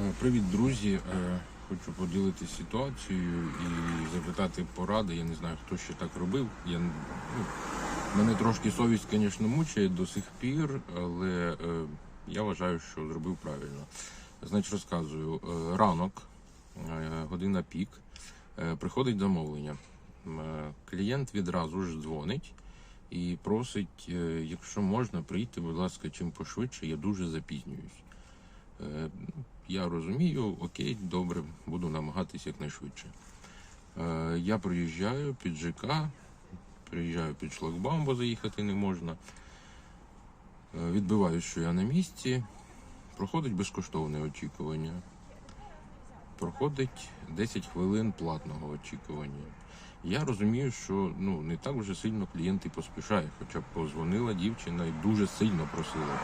Е, Привіт, друзі. Е, Хочу поділитися ситуацією і запитати поради. Я не знаю, хто ще так робив. Я, ну, мене трошки совість, звісно, мучає до сих пір, але е, я вважаю, що зробив правильно. Значить, розказую. Ранок, година пік, приходить замовлення. Клієнт відразу ж дзвонить і просить, якщо можна, прийти, будь ласка, чим пошвидше, я дуже запізнююсь. Е, Я розумію, окей, добре, буду намагатися якнайшвидше. Е, Я приїжджаю під ЖК, приїжджаю під шлагбаум, бо заїхати не можна. Е, Відбиваю, що я на місці. Проходить безкоштовне очікування. Проходить 10 хвилин платного очікування. Я розумію, що ну, не так вже сильно клієнт і поспішає, хоча б позвонила дівчина і дуже сильно просила.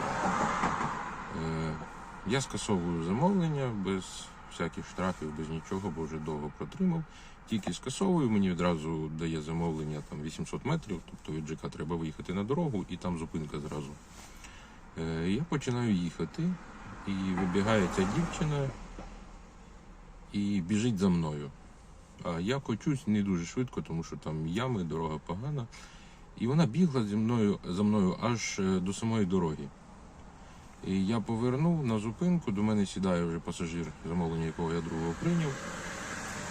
Я скасовую замовлення без всяких штрафів, без нічого, бо вже довго протримав. Тільки скасовую, мені відразу дає замовлення там 800 метрів, тобто від ЖК треба виїхати на дорогу і там зупинка зразу. Е, я починаю їхати, і вибігає ця дівчина і біжить за мною. А я кочусь не дуже швидко, тому що там ями, дорога погана. І вона бігла зі мною за мною аж е, до самої дороги. І я повернув на зупинку, до мене сідає вже пасажир, замовлення якого я другого прийняв.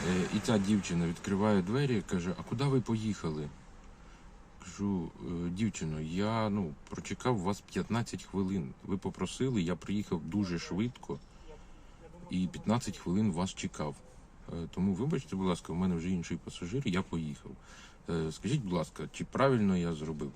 Е, І ця дівчина відкриває двері каже: А куди ви поїхали? Кажу, «Е, дівчино, я ну, прочекав вас 15 хвилин. Ви попросили, я приїхав дуже швидко і 15 хвилин вас чекав. Е, Тому вибачте, будь ласка, у мене вже інший пасажир, я поїхав. Скажіть, будь ласка, чи правильно я зробив?